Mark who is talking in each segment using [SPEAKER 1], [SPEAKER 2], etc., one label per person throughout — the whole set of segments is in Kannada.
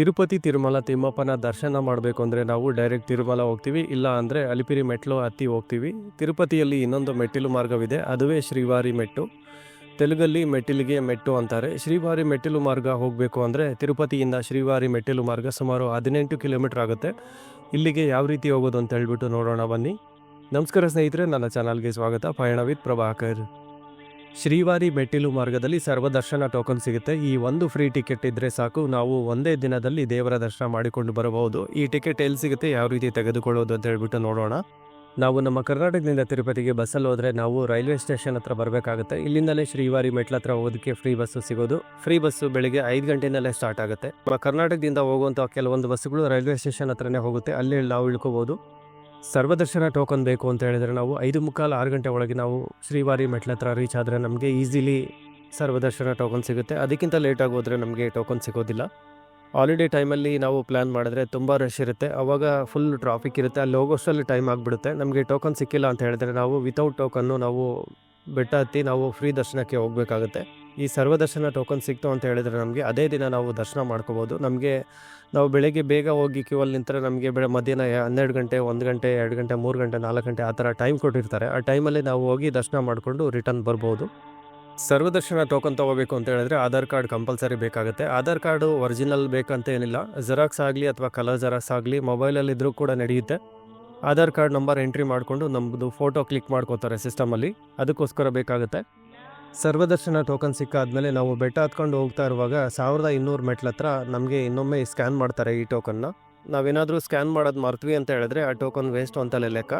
[SPEAKER 1] ತಿರುಪತಿ ತಿರುಮಲ ತಿಮ್ಮಪ್ಪನ ದರ್ಶನ ಮಾಡಬೇಕು ಅಂದರೆ ನಾವು ಡೈರೆಕ್ಟ್ ತಿರುಮಲ ಹೋಗ್ತೀವಿ, ಇಲ್ಲ ಅಂದರೆ ಅಲಿಪಿರಿ ಮೆಟ್ಲು ಹತ್ತಿ ಹೋಗ್ತೀವಿ. ತಿರುಪತಿಯಲ್ಲಿ ಇನ್ನೊಂದು ಮೆಟ್ಟಿಲು ಮಾರ್ಗವಿದೆ, ಅದುವೇ ಶ್ರೀವಾರಿ ಮೆಟ್ಟು. ತೆಲುಗಲ್ಲಿ ಮೆಟ್ಟಿಲಿಗೆ ಮೆಟ್ಟು ಅಂತಾರೆ. ಶ್ರೀವಾರಿ ಮೆಟ್ಟಿಲು ಮಾರ್ಗ ಹೋಗಬೇಕು ಅಂದರೆ ತಿರುಪತಿಯಿಂದ ಶ್ರೀವಾರಿ ಮೆಟ್ಟಿಲು ಮಾರ್ಗ ಸುಮಾರು ಹದಿನೆಂಟು ಕಿಲೋಮೀಟ್ರ್ ಆಗುತ್ತೆ. ಇಲ್ಲಿಗೆ ಯಾವ ರೀತಿ ಹೋಗೋದು ಅಂತ ಹೇಳ್ಬಿಟ್ಟು ನೋಡೋಣ ಬನ್ನಿ. ನಮಸ್ಕಾರ ಸ್ನೇಹಿತರೆ, ನನ್ನ ಚಾನಲ್ಗೆ ಸ್ವಾಗತ. ಪಯಣ ವಿತ್ ಪ್ರಭಾಕರ್. ಶ್ರೀವಾರಿ ಮೆಟ್ಟಿಲು ಮಾರ್ಗದಲ್ಲಿ ಸರ್ವದರ್ಶನ ಟೋಕನ್ ಸಿಗುತ್ತೆ. ಈ ಒಂದು ಫ್ರೀ ಟಿಕೆಟ್ ಇದ್ದರೆ ಸಾಕು. ನಾವು ಒಂದೇ ದಿನದಲ್ಲಿ ದೇವರ ದರ್ಶನ ಮಾಡಿಕೊಂಡು ಬರಬಹುದು. ಈ ಟಿಕೆಟ್ ಎಲ್ಲಿ ಸಿಗುತ್ತೆ, ಯಾವ ರೀತಿ ತೆಗೆದುಕೊಳ್ಳೋದು ಅಂತ ಹೇಳ್ಬಿಟ್ಟು ನೋಡೋಣ. ನಾವು ನಮ್ಮ ಕರ್ನಾಟಕದಿಂದ ತಿರುಪತಿಗೆ ಬಸ್ಸಲ್ಲಿ ಹೋದರೆ ನಾವು ರೈಲ್ವೆ ಸ್ಟೇಷನ್ ಹತ್ರ ಬರಬೇಕಾಗುತ್ತೆ. ಇಲ್ಲಿಂದಲೇ ಶ್ರೀವಾರಿ ಮೆಟ್ಲ ಹತ್ರ ಹೋಗೋದಕ್ಕೆ ಫ್ರೀ ಬಸ್ಸು ಸಿಗೋದು. ಫ್ರೀ ಬಸ್ಸು ಬೆಳಿಗ್ಗೆ ಐದು ಗಂಟೆಯಿಂದಲೇ ಸ್ಟಾರ್ಟ್ ಆಗುತ್ತೆ. ಕರ್ನಾಟಕದಿಂದ ಹೋಗುವಂಥ ಕೆಲವೊಂದು ಬಸ್ಸುಗಳು ರೈಲ್ವೆ ಸ್ಟೇಷನ್ ಹತ್ರನೇ ಹೋಗುತ್ತೆ. ಅಲ್ಲಿ ನಾವು ಇಳ್ಕೋಬೋದು. ಸರ್ವದರ್ಶನ ಟೋಕನ್ ಬೇಕು ಅಂತ ಹೇಳಿದರೆ ನಾವು ಐದು ಮುಕ್ಕಾಲು ಆರು ಗಂಟೆ ಒಳಗೆ ನಾವು ಶ್ರೀವಾರಿ ಮೆಟ್ಲ ಹತ್ರ ರೀಚ್ ಆದರೆ ನಮಗೆ ಈಸಿಲಿ ಸರ್ವದರ್ಶನ ಟೋಕನ್ ಸಿಗುತ್ತೆ. ಅದಕ್ಕಿಂತ ಲೇಟಾಗಿ ಹೋದರೆ ನಮಗೆ ಟೋಕನ್ ಸಿಗೋದಿಲ್ಲ. ಹಾಲಿಡೇ ಟೈಮಲ್ಲಿ ನಾವು ಪ್ಲ್ಯಾನ್ ಮಾಡಿದ್ರೆ ತುಂಬ ರಶ್ ಇರುತ್ತೆ. ಅವಾಗ ಫುಲ್ ಟ್ರಾಫಿಕ್ ಇರುತ್ತೆ. ಅಲ್ಲಿ ಹೋಗೋಷ್ಟಲ್ಲಿ ಟೈಮ್ ಆಗಿಬಿಡುತ್ತೆ. ನಮಗೆ ಟೋಕನ್ ಸಿಕ್ಕಿಲ್ಲ ಅಂತ ಹೇಳಿದ್ರೆ ನಾವು ವಿತೌಟ್ ಟೋಕನ್ನು ನಾವು ಬೆಟ್ಟ ಹತ್ತಿ ನಾವು ಫ್ರೀ ದರ್ಶನಕ್ಕೆ ಹೋಗಬೇಕಾಗುತ್ತೆ. ಈ ಸರ್ವದರ್ಶನ ಟೋಕನ್ ಸಿಕ್ತು ಅಂತ ಹೇಳಿದ್ರೆ ನಮಗೆ ಅದೇ ದಿನ ನಾವು ದರ್ಶನ ಮಾಡ್ಕೋಬೋದು. ನಮಗೆ ನಾವು ಬೆಳಗ್ಗೆ ಬೇಗ ಹೋಗಿ ಕ್ಯೂ ಅಲ್ಲಿ ನಿಂತರೆ ನಮಗೆ ಬೆಳೆ, ಮಧ್ಯಾಹ್ನ ಹನ್ನೆರಡು ಗಂಟೆ, ಒಂದು ಗಂಟೆ, ಎರಡು ಗಂಟೆ, ಮೂರು ಗಂಟೆ, ನಾಲ್ಕು ಗಂಟೆ ಆ ಥರ ಟೈಮ್ ಕೊಟ್ಟಿರ್ತಾರೆ. ಆ ಟೈಮಲ್ಲಿ ನಾವು ಹೋಗಿ ದರ್ಶನ ಮಾಡಿಕೊಂಡು ರಿಟರ್ನ್ ಬರ್ಬೋದು. ಸರ್ವದರ್ಶನ ಟೋಕನ್ ತೊಗೋಬೇಕು ಅಂತ ಹೇಳಿದ್ರೆ ಆಧಾರ್ ಕಾರ್ಡ್ ಕಂಪಲ್ಸರಿ ಬೇಕಾಗುತ್ತೆ. ಆಧಾರ್ ಕಾರ್ಡು ಒರಿಜಿನಲ್ ಬೇಕಂತ ಏನಿಲ್ಲ. ಜೆರಾಕ್ಸ್ ಆಗಲಿ ಅಥವಾ ಕಲರ್ ಜೆರಾಕ್ಸ್ ಆಗಲಿ ಮೊಬೈಲಲ್ಲಿದ್ದರೂ ಕೂಡ ನಡೆಯುತ್ತೆ. ಆಧಾರ್ ಕಾರ್ಡ್ ನಂಬರ್ ಎಂಟ್ರಿ ಮಾಡಿಕೊಂಡು ನಮ್ಮದು ಫೋಟೋ ಕ್ಲಿಕ್ ಮಾಡ್ಕೋತಾರೆ ಸಿಸ್ಟಮಲ್ಲಿ ಅದಕ್ಕೋಸ್ಕರ ಬೇಕಾಗುತ್ತೆ. ಸರ್ವದರ್ಶನ ಟೋಕನ್ ಸಿಕ್ಕಾದ್ಮೇಲೆ ನಾವು ಬೆಟ್ಟ ಹತ್ಕೊಂಡು ಹೋಗ್ತಾ ಇರುವಾಗ ಸಾವಿರದ ಇನ್ನೂರು ಮೆಟ್ಲ ನಮಗೆ ಇನ್ನೊಮ್ಮೆ ಸ್ಕ್ಯಾನ್ ಮಾಡ್ತಾರೆ ಈ ಟೋಕನ್ನ ನಾವೇನಾದರೂ ಸ್ಕ್ಯಾನ್ ಮಾಡೋದು ಮರ್ತ್ವಿ ಅಂತ ಹೇಳಿದ್ರೆ ಆ ಟೋಕನ್ ವೇಸ್ಟ್ ಅಂತಲೇ ಲೆಕ್ಕ.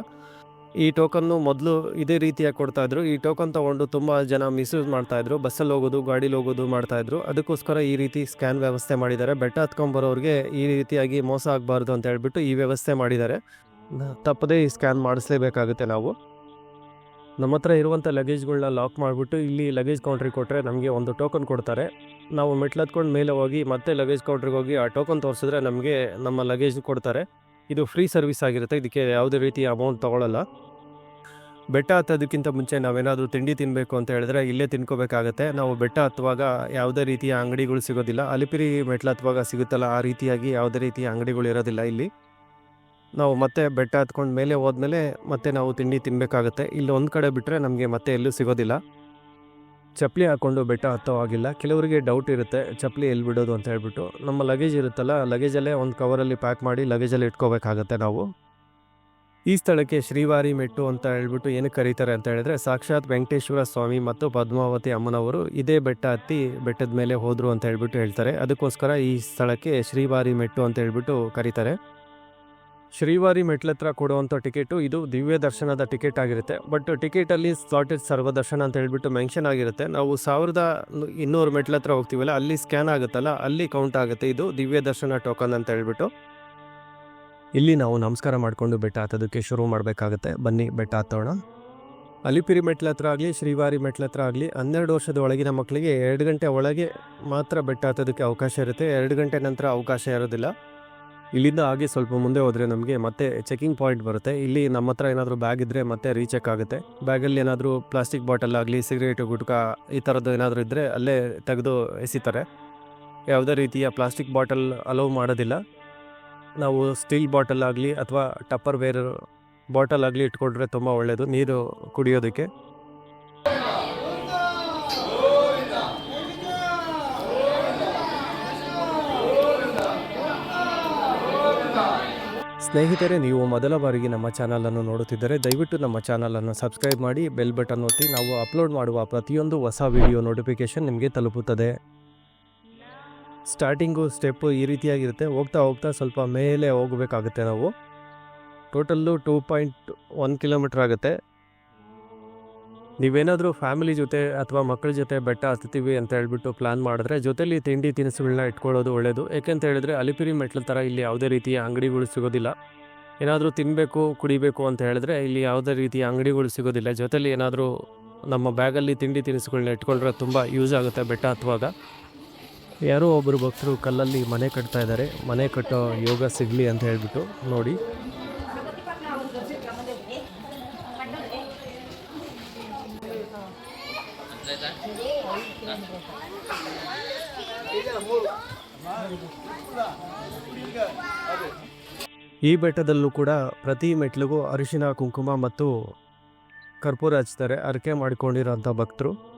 [SPEAKER 1] ಈ ಟೋಕನ್ನು ಮೊದಲು ಇದೇ ರೀತಿಯಾಗಿ ಕೊಡ್ತಾಯಿದ್ರು ಈ ಟೋಕನ್ ತೊಗೊಂಡು ತುಂಬ ಜನ ಮಿಸ್ಯೂಸ್ ಮಾಡ್ತಾಯಿದ್ರು ಬಸ್ಸಲ್ಲಿ ಹೋಗೋದು, ಗಾಡೀಲಿ ಹೋಗೋದು ಮಾಡ್ತಾಯಿದ್ರು ಅದಕ್ಕೋಸ್ಕರ ಈ ರೀತಿ ಸ್ಕ್ಯಾನ್ ವ್ಯವಸ್ಥೆ ಮಾಡಿದ್ದಾರೆ. ಬೆಟ್ಟ ಹತ್ಕೊಂಬರೋರಿಗೆ ಈ ರೀತಿಯಾಗಿ ಮೋಸ ಆಗಬಾರ್ದು ಅಂತ ಹೇಳ್ಬಿಟ್ಟು ಈ ವ್ಯವಸ್ಥೆ ಮಾಡಿದ್ದಾರೆ. ತಪ್ಪದೇ ಈ ಸ್ಕ್ಯಾನ್ ಮಾಡಿಸ್ಲೇಬೇಕಾಗುತ್ತೆ ನಾವು. ನಮ್ಮ ಹತ್ರ ಇರುವಂಥ ಲಗೇಜ್ಗಳನ್ನ ಲಾಕ್ ಮಾಡಿಬಿಟ್ಟು ಇಲ್ಲಿ ಲಗೇಜ್ ಕೌಂಟ್ರಿಗೆ ಕೊಟ್ಟರೆ ನಮಗೆ ಒಂದು ಟೋಕನ್ ಕೊಡ್ತಾರೆ. ನಾವು ಮೆಟ್ಲು ಹತ್ಕೊಂಡು ಮೇಲೆ ಹೋಗಿ ಮತ್ತೆ ಲಗೇಜ್ ಕೌಂಟ್ರಿಗೆ ಹೋಗಿ ಆ ಟೋಕನ್ ತೋರಿಸಿದ್ರೆ ನಮಗೆ ನಮ್ಮ ಲಗೇಜ್ ಕೊಡ್ತಾರೆ. ಇದು ಫ್ರೀ ಸರ್ವಿಸ್ ಆಗಿರುತ್ತೆ, ಇದಕ್ಕೆ ಯಾವುದೇ ರೀತಿಯ ಅಮೌಂಟ್ ತೊಗೊಳ್ಳಲ್ಲ ಬೆಟ್ಟ ಹತ್ತೋದಕ್ಕಿಂತ ಮುಂಚೆ ನಾವೇನಾದರೂ ತಿಂಡಿ ತಿನ್ನಬೇಕು ಅಂತ ಹೇಳಿದ್ರೆ ಇಲ್ಲೇ ತಿನ್ಕೋಬೇಕಾಗತ್ತೆ. ನಾವು ಬೆಟ್ಟ ಹತ್ತುವಾಗ ಯಾವುದೇ ರೀತಿಯ ಅಂಗಡಿಗಳು ಸಿಗೋದಿಲ್ಲ. ಅಲಿಪಿರಿ ಮೆಟ್ಲು ಹತ್ತುವಾಗ ಸಿಗುತ್ತಲ್ಲ, ಆ ರೀತಿಯಾಗಿ ಯಾವುದೇ ರೀತಿಯ ಅಂಗಡಿಗಳು ಇರೋದಿಲ್ಲ ಇಲ್ಲಿ. ನಾವು ಮತ್ತೆ ಬೆಟ್ಟ ಹತ್ಕೊಂಡು ಮೇಲೆ ಹೋದ್ಮೇಲೆ ಮತ್ತೆ ನಾವು ತಿಂಡಿ ತಿನ್ನಬೇಕಾಗತ್ತೆ ಇಲ್ಲಿ ಒಂದು ಕಡೆ ಬಿಟ್ಟರೆ ನಮಗೆ ಮತ್ತೆ ಎಲ್ಲೂ ಸಿಗೋದಿಲ್ಲ. ಚಪ್ಪಲಿ ಹಾಕ್ಕೊಂಡು ಬೆಟ್ಟ ಹತ್ತೋ ಆಗಿಲ್ಲ ಕೆಲವರಿಗೆ ಡೌಟ್ ಇರುತ್ತೆ ಚಪ್ಪಲಿ ಎಲ್ಲಿ ಬಿಡೋದು ಅಂತ ಹೇಳ್ಬಿಟ್ಟು. ನಮ್ಮ ಲಗೇಜ್ ಇರುತ್ತಲ್ಲ ಲಗೇಜಲ್ಲೇ ಒಂದು ಕವರಲ್ಲಿ ಪ್ಯಾಕ್ ಮಾಡಿ ಲಗೇಜಲ್ಲಿ ಇಟ್ಕೋಬೇಕಾಗತ್ತೆ ನಾವು. ಈ ಸ್ಥಳಕ್ಕೆ ಶ್ರೀವಾರಿ ಮೆಟ್ಟು ಅಂತ ಹೇಳ್ಬಿಟ್ಟು ಏನಕ್ಕೆ ಕರೀತಾರೆ ಅಂತ ಹೇಳಿದ್ರೆ, ಸಾಕ್ಷಾತ್ ವೆಂಕಟೇಶ್ವರ ಸ್ವಾಮಿ ಮತ್ತು ಪದ್ಮಾವತಿ ಅಮ್ಮನವರು ಇದೇ ಬೆಟ್ಟ ಹತ್ತಿ ಬೆಟ್ಟದ ಮೇಲೆ ಹೋದರು ಅಂತ ಹೇಳ್ಬಿಟ್ಟು ಹೇಳ್ತಾರೆ. ಅದಕ್ಕೋಸ್ಕರ ಈ ಸ್ಥಳಕ್ಕೆ ಶ್ರೀವಾರಿ ಮೆಟ್ಟು ಅಂತ ಹೇಳ್ಬಿಟ್ಟು ಕರೀತಾರೆ. ಶ್ರೀವಾರಿ ಮೆಟ್ಲ ಹತ್ರ ಕೊಡುವಂಥ ಟಿಕೆಟು, ಇದು ದಿವ್ಯ ದರ್ಶನದ ಟಿಕೆಟ್ ಆಗಿರುತ್ತೆ. ಬಟ್ ಟಿಕೆಟಲ್ಲಿ ಸ್ಲಾಟೆಡ್ ಸರ್ವದರ್ಶನ ಅಂತ ಹೇಳಿಬಿಟ್ಟು ಮೆನ್ಷನ್ ಆಗಿರುತ್ತೆ. ನಾವು ಸಾವಿರದ ಇನ್ನೂರು ಮೆಟ್ಲ ಹತ್ರ ಹೋಗ್ತೀವಲ್ಲ, ಅಲ್ಲಿ ಸ್ಕ್ಯಾನ್ ಆಗುತ್ತಲ್ಲ, ಅಲ್ಲಿ ಕೌಂಟ್ ಆಗುತ್ತೆ. ಇದು ದಿವ್ಯ ದರ್ಶನ ಟೋಕನ್ ಅಂತ ಹೇಳಿಬಿಟ್ಟು. ಇಲ್ಲಿ ನಾವು ನಮಸ್ಕಾರ ಮಾಡಿಕೊಂಡು ಬೆಟ್ಟ ಹತ್ತೋದಕ್ಕೆ ಶುರು ಮಾಡಬೇಕಾಗುತ್ತೆ. ಬನ್ನಿ, ಬೆಟ್ಟ ಹತ್ತೋಣ. ಅಲಿಪಿರಿ ಮೆಟ್ಲ ಹತ್ರ ಆಗಲಿ, ಶ್ರೀವಾರಿ ಮೆಟ್ಲ ಹತ್ರ ಆಗಲಿ, ಹನ್ನೆರಡು ವರ್ಷದ ಒಳಗಿನ ಮಕ್ಕಳಿಗೆ ಎರಡು ಗಂಟೆ ಒಳಗೆ ಮಾತ್ರ ಬೆಟ್ಟ ಹತ್ತೋದಕ್ಕೆ ಅವಕಾಶ ಇರುತ್ತೆ. ಎರಡು ಗಂಟೆ ನಂತರ ಅವಕಾಶ ಇರೋದಿಲ್ಲ. ಇಲ್ಲಿಂದ ಹಾಗೆ ಸ್ವಲ್ಪ ಮುಂದೆ ಹೋದರೆ ನಮಗೆ ಮತ್ತೆ ಚೆಕಿಂಗ್ ಪಾಯಿಂಟ್ ಬರುತ್ತೆ. ಇಲ್ಲಿ ನಮ್ಮ ಹತ್ರ ಏನಾದರೂ ಬ್ಯಾಗ್ ಇದ್ದರೆ ಮತ್ತೆ ರೀಚೆಕ್ ಆಗುತ್ತೆ. ಬ್ಯಾಗಲ್ಲಿ ಏನಾದರೂ ಪ್ಲಾಸ್ಟಿಕ್ ಬಾಟಲ್ ಆಗಲಿ ಸಿಗರೇಟು ಗುಟ್ಕ ಈ ಥರದ್ದು ಏನಾದರೂ ಇದ್ದರೆ ಅಲ್ಲೇ ತೆಗೆದು ಎಸಿತಾರೆ. ಯಾವುದೇ ರೀತಿಯ ಪ್ಲಾಸ್ಟಿಕ್ ಬಾಟಲ್ ಅಲೋವ್ ಮಾಡೋದಿಲ್ಲ. ನಾವು ಸ್ಟೀಲ್ ಬಾಟಲ್ ಆಗಲಿ ಅಥವಾ ಟಪ್ಪರ್ ವೇರ್ ಬಾಟಲ್ ಆಗಲಿ ಇಟ್ಕೊಂಡ್ರೆ ತುಂಬ ಒಳ್ಳೆಯದು ನೀರು ಕುಡಿಯೋದಕ್ಕೆ. ಸ್ನೇಹಿತರೆ, ನೀವು ಮೊದಲ ಬಾರಿಗೆ ನಮ್ಮ ಚಾನಲನ್ನು ನೋಡುತ್ತಿದ್ದರೆ ದಯವಿಟ್ಟು ನಮ್ಮ ಚಾನಲನ್ನು ಸಬ್ಸ್ಕ್ರೈಬ್ ಮಾಡಿ ಬೆಲ್ ಬಟನ್ ಒತ್ತಿ. ನಾವು ಅಪ್ಲೋಡ್ ಮಾಡುವ ಪ್ರತಿಯೊಂದು ಹೊಸ ವಿಡಿಯೋ ನೋಟಿಫಿಕೇಶನ್ ನಿಮಗೆ ತಲುಪುತ್ತದೆ. ಸ್ಟಾರ್ಟಿಂಗು ಸ್ಟೆಪ್ಪು ಈ ರೀತಿಯಾಗಿರುತ್ತೆ. ಹೋಗ್ತಾ ಹೋಗ್ತಾ ಸ್ವಲ್ಪ ಮೇಲೆ ಹೋಗಬೇಕಾಗುತ್ತೆ ನಾವು. Total two point one kilometre ಆಗುತ್ತೆ. ನೀವೇನಾದರೂ ಫ್ಯಾಮಿಲಿ ಜೊತೆ ಅಥವಾ ಮಕ್ಕಳ ಜೊತೆ ಬೆಟ್ಟ ಹತ್ತೀವಿ ಅಂತ ಹೇಳ್ಬಿಟ್ಟು ಪ್ಲಾನ್ ಮಾಡಿದ್ರೆ ಜೊತೆಲಿ ತಿಂಡಿ ತಿನಿಸುಗಳನ್ನ ಇಟ್ಕೊಳ್ಳೋದು ಒಳ್ಳೆಯದು ಯಾಕೆಂತ ಹೇಳಿದ್ರೆ ಅಲಿಪಿರಿ ಮೆಟ್ಲ ಥರ ಇಲ್ಲಿ ಯಾವುದೇ ರೀತಿಯ ಅಂಗಡಿಗಳು ಸಿಗೋದಿಲ್ಲ. ಏನಾದರೂ ತಿನ್ನಬೇಕು ಕುಡಿಬೇಕು ಅಂತ ಹೇಳಿದ್ರೆ ಇಲ್ಲಿ ಯಾವುದೇ ರೀತಿಯ ಅಂಗಡಿಗಳು ಸಿಗೋದಿಲ್ಲ. ಜೊತೆಲಿ ಏನಾದರೂ ನಮ್ಮ ಬ್ಯಾಗಲ್ಲಿ ತಿಂಡಿ ತಿನಿಸುಗಳನ್ನ ಇಟ್ಕೊಂಡ್ರೆ ತುಂಬ ಯೂಸ್ ಆಗುತ್ತೆ ಬೆಟ್ಟ ಹತ್ತುವಾಗ. ಯಾರೋ ಒಬ್ಬರು ಭಕ್ತರು ಕಲ್ಲಲ್ಲಿ ಮನೆ ಕಟ್ತಾ ಇದ್ದಾರೆ. ಮನೆ ಕಟ್ಟೋ ಯೋಗ ಸಿಗಲಿ ಅಂತ ಹೇಳಿಬಿಟ್ಟು ನೋಡಿ. ಈ ಬೆಟ್ಟದಲ್ಲೂ ಕೂಡ ಪ್ರತಿ ಮೆಟ್ಲಿಗೂ ಅರಿಶಿನ ಕುಂಕುಮ ಮತ್ತು ಕರ್ಪೂರ ಹಚ್ತಾರೆ. ಅರಕೆ ಮಾಡಿಕೊಂಡಿರೋಂಥ ಭಕ್ತರು.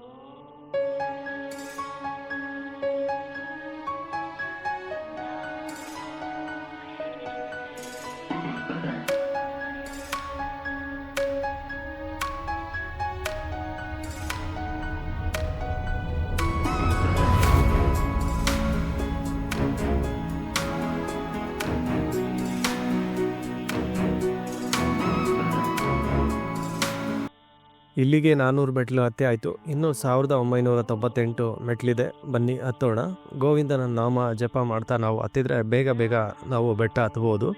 [SPEAKER 1] ಇಲ್ಲಿಗೆ ನಾನ್ನೂರು ಮೆಟ್ಲು ಹತ್ತೆ ಆಯಿತು. ಇನ್ನು ಸಾವಿರದ ಒಂಬೈನೂರ ತೊಂಬತ್ತೆಂಟು ಮೆಟ್ಲಿದೆ ಬನ್ನಿ, ಹತ್ತೋಣ. ಗೋವಿಂದನ ನಾಮ ಜಪ ಮಾಡ್ತಾ ನಾವು ಹತ್ತಿದ್ರೆ ಬೇಗ ಬೇಗ ನಾವು ಬೆಟ್ಟ ಹತ್ಬೋದು.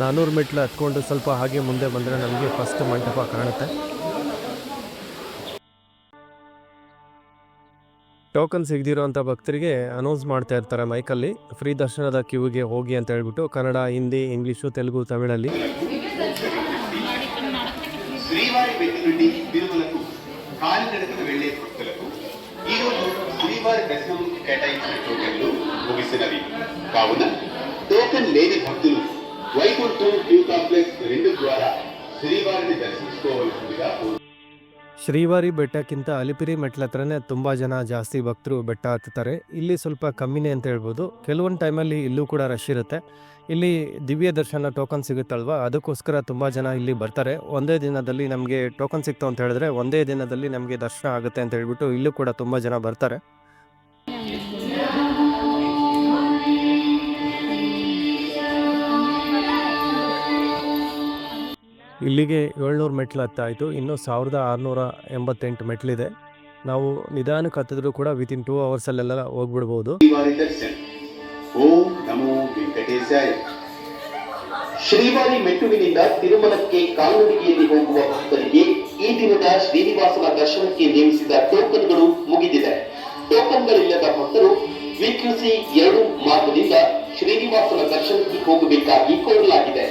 [SPEAKER 1] ನಾನ್ನೂರು ಮೆಟ್ಲು ಹತ್ಕೊಂಡು ಸ್ವಲ್ಪ ಹಾಗೆ ಮುಂದೆ ಬಂದರೆ ನಮಗೆ ಫಸ್ಟ್ ಮಂಟಪ ಕಾಣುತ್ತೆ. ಟೋಕನ್ ಸಿಗದಿರೋಂಥ ಭಕ್ತರಿಗೆ ಅನೌನ್ಸ್ ಮಾಡ್ತಾ ಇರ್ತಾರೆ ಮೈಕಲ್ಲಿ ಫ್ರೀ ದರ್ಶನದ ಕ್ಯೂಗೆ ಹೋಗಿ ಅಂತ ಹೇಳ್ಬಿಟ್ಟು ಕನ್ನಡ ಹಿಂದಿ ಇಂಗ್ಲೀಷು ತೆಲುಗು ತಮಿಳಲ್ಲಿ
[SPEAKER 2] శ్రీవారి పెళ్లి నుండి తిరుమలకు కాలినడకన వెళ్లే భక్తులకు ఈ రోజు శ్రీవారి దర్శనం కేటాయించిన టోకెన్లు ముగిసినవి కావున టోకెన్ లేని భక్తులు వైకుంఠం క్యూ కాంప్లెక్స్ రెండు ద్వారా శ్రీవారిని దర్శించుకోవలసిందిగా కోరు-
[SPEAKER 1] ಶ್ರೀವಾರಿ ಬೆಟ್ಟಕ್ಕಿಂತ ಅಲಿಪಿರಿ ಮೆಟ್ಲ ಹತ್ರನೇ ತುಂಬ ಜನ ಜಾಸ್ತಿ ಭಕ್ತರು ಬೆಟ್ಟ ಹತ್ತುತ್ತಾರೆ. ಇಲ್ಲಿ ಸ್ವಲ್ಪ ಕಮ್ಮಿನೇ ಅಂತ ಹೇಳ್ಬೋದು. ಕೆಲವೊಂದು ಟೈಮಲ್ಲಿ ಇಲ್ಲೂ ಕೂಡ ರಶ್ ಇರುತ್ತೆ. ಇಲ್ಲಿ ದಿವ್ಯ ದರ್ಶನ ಟೋಕನ್ ಸಿಗುತ್ತಲ್ವ? ಅದಕ್ಕೋಸ್ಕರ ತುಂಬ ಜನ ಇಲ್ಲಿ ಬರ್ತಾರೆ. ಒಂದೇ ದಿನದಲ್ಲಿ ನಮಗೆ ಟೋಕನ್ ಸಿಕ್ತು ಅಂತ ಹೇಳಿದ್ರೆ ಒಂದೇ ದಿನದಲ್ಲಿ ನಮಗೆ ದರ್ಶನ ಆಗುತ್ತೆ ಅಂತ ಹೇಳ್ಬಿಟ್ಟು ಇಲ್ಲೂ ಕೂಡ ತುಂಬ ಜನ ಬರ್ತಾರೆ. ಇಲ್ಲಿಗೆ ಏಳ್ನೂರು ಮೆಟ್ಲು ಹತ್ತಾಯಿತು. ಇನ್ನೂ ಸಾವಿರದ ಆರುನೂರ ಎಂಬತ್ತೆಂಟು ಮೆಟ್ಲಿದೆ. ನಾವು ನಿಧಾನಕ್ಕೆ ಹತ್ತಿದ್ರು ಕೂಡ ವಿತಿನ್ ಟೂ ಅವರ್ಸಲ್ಲೆಲ್ಲ ಹೋಗ್ಬಿಡ್ಬೋದು.
[SPEAKER 2] ಓಂ ಶ್ರೀವಾರಿ ಮೆಟ್ಟುವಿನಿಂದ ತಿರುಮಲಕ್ಕೆ ಕಾಲ್ನಡಿಗೆಯಲ್ಲಿ ಹೋಗುವ ಭಕ್ತರಿಗೆ ಈ ದಿನದ ಶ್ರೀನಿವಾಸನ ದರ್ಶನಕ್ಕೆ ನೇಮಿಸಿದ ಟೋಕನ್ಗಳು ಮುಗಿದಿದೆ. ಟೋಕನ್ಗಳಿಲ್ಲದ ಭಕ್ತರು ವಿಕ್ರಿಸಿ ಎರಡು ಮಾರ್ಗದಿಂದ ಶ್ರೀನಿವಾಸನ ದರ್ಶನಕ್ಕೆ ಹೋಗಬೇಕಾಗಿ ಕೋರಲಾಗಿದೆ.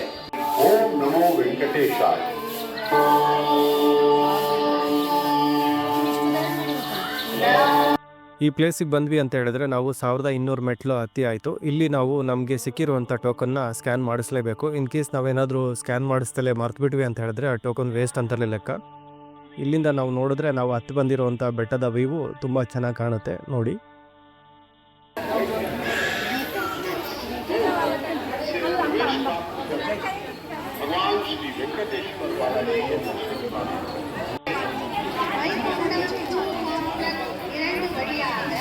[SPEAKER 1] ಈ ಪ್ಲೇಸಿಗೆ ಬಂದ್ವಿ ಅಂತ ಹೇಳಿದ್ರೆ ನಾವು ಸಾವಿರದ ಇನ್ನೂರು ಮೆಟ್ಲು ಹತ್ತಿ ಆಯಿತು. ಇಲ್ಲಿ ನಾವು ನಮಗೆ ಸಿಕ್ಕಿರುವಂಥ ಟೋಕನ್ನ ಸ್ಕ್ಯಾನ್ ಮಾಡಿಸ್ಲೇಬೇಕು. ಇನ್ ಕೇಸ್ ನಾವೇನಾದರೂ ಸ್ಕ್ಯಾನ್ ಮಾಡಿಸ್ತಲೇ ಮರ್ತುಬಿಟ್ವಿ ಅಂತ ಹೇಳಿದ್ರೆ ಆ ಟೋಕನ್ ವೇಸ್ಟ್ ಅಂತಲೇ ಲೆಕ್ಕ. ಇಲ್ಲಿಂದ ನಾವು ನೋಡಿದ್ರೆ ನಾವು ಹತ್ತು ಬಂದಿರುವಂಥ ಬೆಟ್ಟದ ವ್ಯೂ ತುಂಬ ಚೆನ್ನಾಗಿ ಕಾಣುತ್ತೆ. ನೋಡಿ
[SPEAKER 3] ಎರಡು ಬಡಿಯಾದ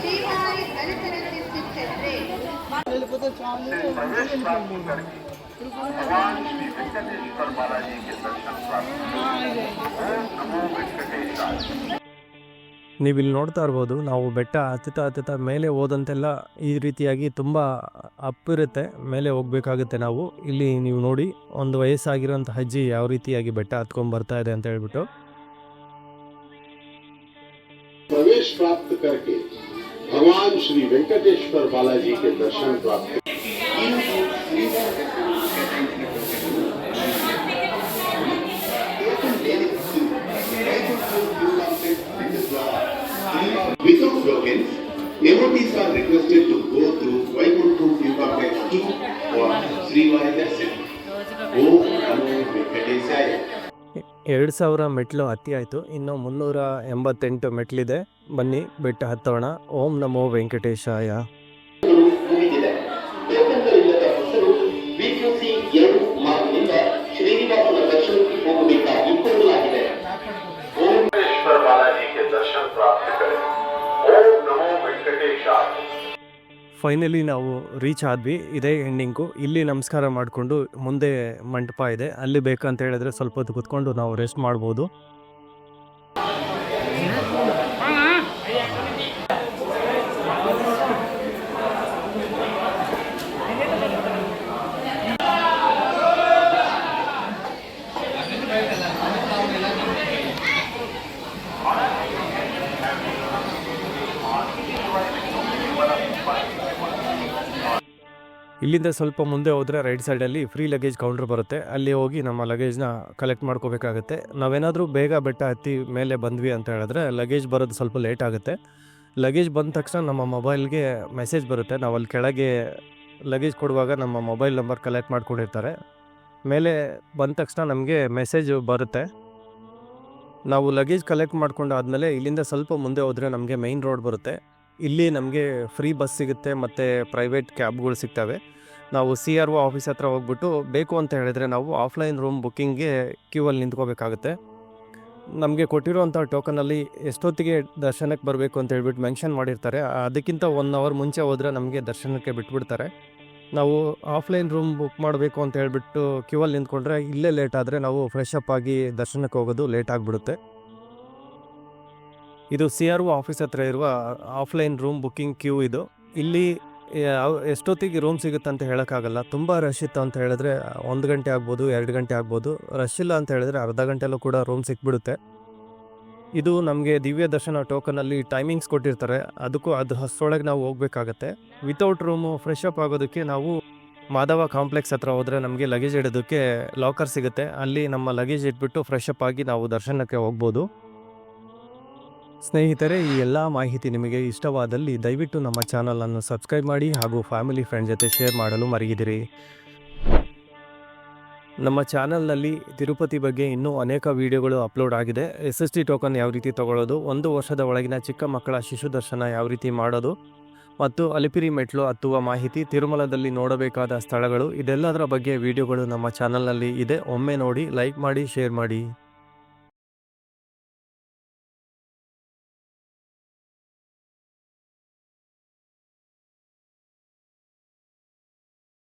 [SPEAKER 3] ಶ್ರೀವಾರಿ ದರ್ಶನಕ್ಕೆ
[SPEAKER 1] ನೀವು ಇಲ್ಲಿ ನೋಡ್ತಾ ಇರ್ಬೋದು ನಾವು ಬೆಟ್ಟ ಹತ್ತುತ್ತಾ ಹತ್ತುತ್ತಾ ಮೇಲೆ ಹೋದಂತೆಲ್ಲ ಈ ರೀತಿಯಾಗಿ ತುಂಬ ಅಪ್ ಇರುತ್ತೆ ಮೇಲೆ ಹೋಗ್ಬೇಕಾಗುತ್ತೆ ನಾವು ಇಲ್ಲಿ ನೀವು ನೋಡಿ ಒಂದು ವಯಸ್ಸಾಗಿರೋಂಥ ಅಜ್ಜಿ ಯಾವ ರೀತಿಯಾಗಿ ಬೆಟ್ಟ ಹತ್ಕೊಂಡ್ ಬರ್ತಾ ಇದೆ ಅಂತ ಹೇಳ್ಬಿಟ್ಟು
[SPEAKER 4] प्रवेश प्राप्त करके भगवान श्री वेंकटेश्वर बालाजी के दर्शन प्राप्त
[SPEAKER 2] Without tokens, devotees are requested to go through Vaikuntha View Complex 2 for Srivari Darshan.
[SPEAKER 1] ಎರಡು ಸಾವಿರ ಮೆಟ್ಲು ಹತ್ತಿ ಆಯಿತು. ಇನ್ನು ಮುನ್ನೂರ ಎಂಬತ್ತೆಂಟು ಮೆಟ್ಲಿದೆ. ಬನ್ನಿ, ಬೆಟ್ಟ ಹತ್ತೋಣ. ಓಂ ನಮೋ ವೆಂಕಟೇಶಾಯ. ಫೈನಲಿ ನಾವು ರೀಚ್ ಆದ್ವಿ, ಇದೇ ಎಂಡಿಂಗು ಇಲ್ಲಿ ನಮಸ್ಕಾರ ಮಾಡಿಕೊಂಡು ಮುಂದೆ ಮಂಟಪ ಇದೆ. ಅಲ್ಲಿ ಬೇಕಂತ ಹೇಳಿದ್ರೆ ಸ್ವಲ್ಪ ಹೊತ್ತು ಕುತ್ಕೊಂಡು ನಾವು ರೆಸ್ಟ್ ಮಾಡ್ಬೋದು. ಇಲ್ಲಿಂದ ಸ್ವಲ್ಪ ಮುಂದೆ ಹೋದರೆ ರೈಟ್ ಸೈಡಲ್ಲಿ ಫ್ರೀ ಲಗೇಜ್ ಕೌಂಟ್ರ್ ಬರುತ್ತೆ. ಅಲ್ಲಿ ಹೋಗಿ ನಮ್ಮ ಲಗೇಜ್ನ ಕಲೆಕ್ಟ್ ಮಾಡ್ಕೋಬೇಕಾಗುತ್ತೆ. ನಾವೇನಾದರೂ ಬೇಗ ಬೆಟ್ಟ ಹತ್ತಿ ಮೇಲೆ ಬಂದ್ವಿ ಅಂತ ಹೇಳಿದ್ರೆ ಲಗೇಜ್ ಬರೋದು ಸ್ವಲ್ಪ ಲೇಟ್ ಆಗುತ್ತೆ. ಲಗೇಜ್ ಬಂದ ತಕ್ಷಣ ನಮ್ಮ ಮೊಬೈಲ್ಗೆ ಮೆಸೇಜ್ ಬರುತ್ತೆ. ನಾವು ಅಲ್ಲಿ ಕೆಳಗೆ ಲಗೇಜ್ ಕೊಡುವಾಗ ನಮ್ಮ ಮೊಬೈಲ್ ನಂಬರ್ ಕಲೆಕ್ಟ್ ಮಾಡ್ಕೊಂಡಿರ್ತಾರೆ. ಮೇಲೆ ಬಂದ ತಕ್ಷಣ ನಮಗೆ ಮೆಸೇಜ್ ಬರುತ್ತೆ. ನಾವು ಲಗೇಜ್ ಕಲೆಕ್ಟ್ ಮಾಡ್ಕೊಂಡು ಆದಮೇಲೆ ಇಲ್ಲಿಂದ ಸ್ವಲ್ಪ ಮುಂದೆ ಹೋದರೆ ನಮಗೆ ಮೈನ್ ರೋಡ್ ಬರುತ್ತೆ. ಇಲ್ಲಿ ನಮಗೆ ಫ್ರೀ ಬಸ್ ಸಿಗುತ್ತೆ ಮತ್ತು ಪ್ರೈವೇಟ್ ಕ್ಯಾಬ್ಗಳು ಸಿಗ್ತವೆ. ನಾವು ಸಿ ಆರ್ ಒ ಆಫೀಸ್ ಹತ್ರ ಹೋಗ್ಬಿಟ್ಟು ಬೇಕು ಅಂತ ಹೇಳಿದರೆ ನಾವು ಆಫ್ಲೈನ್ ರೂಮ್ ಬುಕ್ಕಿಂಗ್ಗೆ ಕ್ಯೂ ಅಲ್ಲಿ ನಿಂತ್ಕೋಬೇಕಾಗುತ್ತೆ. ನಮಗೆ ಕೊಟ್ಟಿರುವಂಥ ಟೋಕನಲ್ಲಿ ಎಷ್ಟೊತ್ತಿಗೆ ದರ್ಶನಕ್ಕೆ ಬರಬೇಕು ಅಂತ ಹೇಳ್ಬಿಟ್ಟು ಮೆನ್ಷನ್ ಮಾಡಿರ್ತಾರೆ. ಅದಕ್ಕಿಂತ ಒನ್ ಅವರ್ ಮುಂಚೆ ಹೋದರೆ ನಮಗೆ ದರ್ಶನಕ್ಕೆ ಬಿಟ್ಬಿಡ್ತಾರೆ. ನಾವು ಆಫ್ಲೈನ್ ರೂಮ್ ಬುಕ್ ಮಾಡಬೇಕು ಅಂತ ಹೇಳಿಬಿಟ್ಟು ಕ್ಯೂ ಅಲ್ಲಿ ನಿಂತ್ಕೊಂಡ್ರೆ ಇಲ್ಲೇ ಲೇಟ್ ಆದರೆ ನಾವು ಫ್ರೆಶ್ ಅಪ್ ಆಗಿ ದರ್ಶನಕ್ಕೆ ಹೋಗೋದು ಲೇಟ್ ಆಗಿಬಿಡುತ್ತೆ. ಇದು ಸಿ ಆರ್ ಒ ಆಫೀಸ್ ಹತ್ರ ಇರುವ ಆಫ್ಲೈನ್ ರೂಮ್ ಬುಕ್ಕಿಂಗ್ ಕ್ಯೂ ಇದು. ಇಲ್ಲಿ ಎಷ್ಟೊತ್ತಿಗೆ ರೂಮ್ ಸಿಗುತ್ತೆ ಅಂತ ಹೇಳೋಕ್ಕಾಗಲ್ಲ. ತುಂಬ ರಶ್ ಇತ್ತು ಅಂತ ಹೇಳಿದ್ರೆ, ಒಂದು ಗಂಟೆ ಆಗ್ಬೋದು, ಎರಡು ಗಂಟೆ ಆಗ್ಬೋದು. ರಶ್ ಇಲ್ಲ ಅಂತ ಹೇಳಿದ್ರೆ ಅರ್ಧ ಗಂಟೆಲೂ ಕೂಡ ರೂಮ್ ಸಿಕ್ಬಿಡುತ್ತೆ. ಇದು ನಮಗೆ ದಿವ್ಯ ದರ್ಶನ ಟೋಕನಲ್ಲಿ ಟೈಮಿಂಗ್ಸ್ ಕೊಟ್ಟಿರ್ತಾರೆ. ಅದಕ್ಕೂ ಅದು ಹೊಸೊಳಗೆ ನಾವು ಹೋಗಬೇಕಾಗತ್ತೆ. ವಿತೌಟ್ ರೂಮು ಫ್ರೆಶ್ ಅಪ್ ಆಗೋದಕ್ಕೆ ನಾವು ಮಾಧವ ಕಾಂಪ್ಲೆಕ್ಸ್ ಹತ್ರ ಹೋದರೆ ನಮಗೆ ಲಗೇಜ್ ಇಡೋದಕ್ಕೆ ಲಾಕರ್ ಸಿಗುತ್ತೆ. ಅಲ್ಲಿ ನಮ್ಮ ಲಗೇಜ್ ಇಟ್ಬಿಟ್ಟು ಫ್ರೆಶ್ ಅಪ್ ಆಗಿ ನಾವು ದರ್ಶನಕ್ಕೆ ಹೋಗ್ಬೋದು. ಸ್ನೇಹಿತರೆ, ಈ ಎಲ್ಲ ಮಾಹಿತಿ ನಿಮಗೆ ಇಷ್ಟವಾದಲ್ಲಿ ದಯವಿಟ್ಟು ನಮ್ಮ ಚಾನಲನ್ನು ಸಬ್ಸ್ಕ್ರೈಬ್ ಮಾಡಿ ಹಾಗೂ ಫ್ಯಾಮಿಲಿ ಫ್ರೆಂಡ್ ಜೊತೆ ಶೇರ್ ಮಾಡಲು ಮರೆಯದಿರಿ. ನಮ್ಮ ಚಾನಲ್ನಲ್ಲಿ ತಿರುಪತಿ ಬಗ್ಗೆ ಇನ್ನೂ ಅನೇಕ ವಿಡಿಯೋಗಳು ಅಪ್ಲೋಡ್ ಆಗಿದೆ. ಎಸ್ ಎಸ್ ಟಿ ಟೋಕನ್ ಯಾವ ರೀತಿ ತಗೊಳ್ಳೋದು, ಒಂದು ವರ್ಷದ ಒಳಗಿನ ಚಿಕ್ಕ ಮಕ್ಕಳ ಶಿಶು ದರ್ಶನ ಯಾವ ರೀತಿ ಮಾಡೋದು, ಮತ್ತು ಅಲಿಪಿರಿ ಮೆಟ್ಲು ಹತ್ತುವ ಮಾಹಿತಿ ತಿರುಮಲದಲ್ಲಿ ನೋಡಬೇಕಾದ ಸ್ಥಳಗಳು, ಇದೆಲ್ಲದರ ಬಗ್ಗೆ ವಿಡಿಯೋಗಳು ನಮ್ಮ ಚಾನಲ್ನಲ್ಲಿ ಇದೆ. ಒಮ್ಮೆ ನೋಡಿ, ಲೈಕ್ ಮಾಡಿ, ಶೇರ್ ಮಾಡಿ.